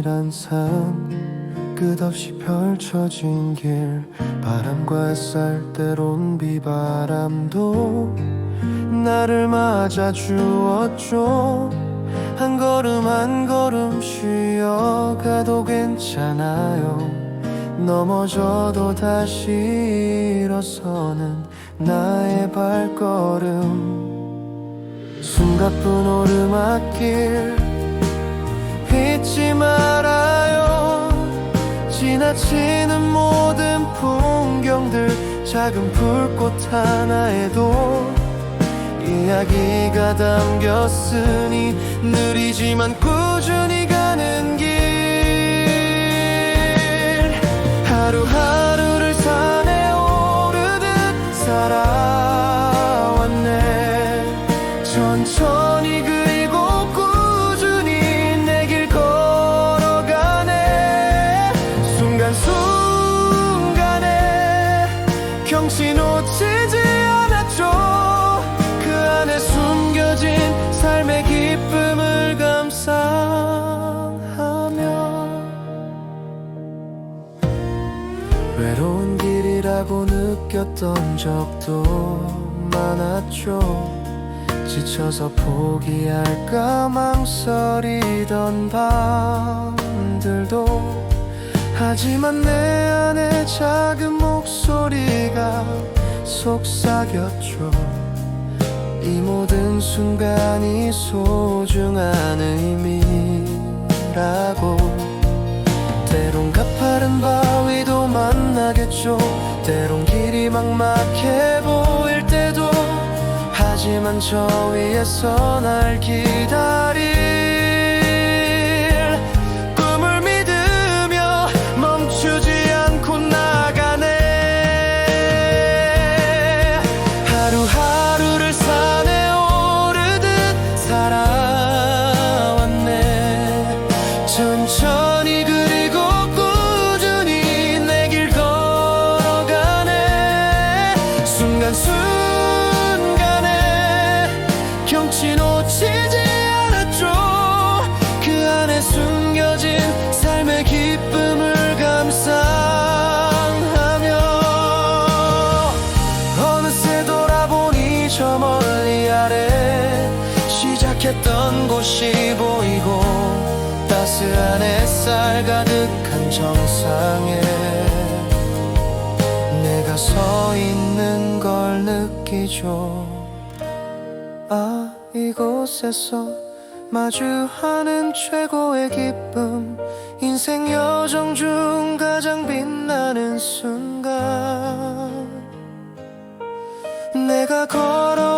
인생이란 산 끝없이 펼쳐진 길 바람과 햇살 때론 비바람도 나를 맞아 주었죠. 한 걸음 한 걸음 쉬어가도 괜찮아요. 넘어져도 다시 일어서는 나의 발걸음. 숨가쁜 오르막길 잊지 말아요. 지나치는 모든 풍경들 작은 불꽃 하나에도 이야기가 담겼으니 느리지만 외로운 길이라고 느꼈던 적도 많았죠. 지쳐서 포기할까 망설이던 밤들도. 하지만 내 안에 작은 목소리가 속삭였죠. 이 모든 순간이 소중한 만나겠죠. 때론 길이 막막해 보일 때도 하지만 저 위에서 날 기다릴 경치 놓치지 않았죠. 그 안에 숨겨진 삶의 기쁨을 감상하며 어느새 돌아보니 저 멀리 아래 시작했던 곳이 보이고 따스한 햇살 가득한 정상에 내가 서 있는 걸 느끼죠 아 이곳에서 마주하는 최고의 기쁨. 인생 여정 중 가장 빛나는 순간. 내가 걸어온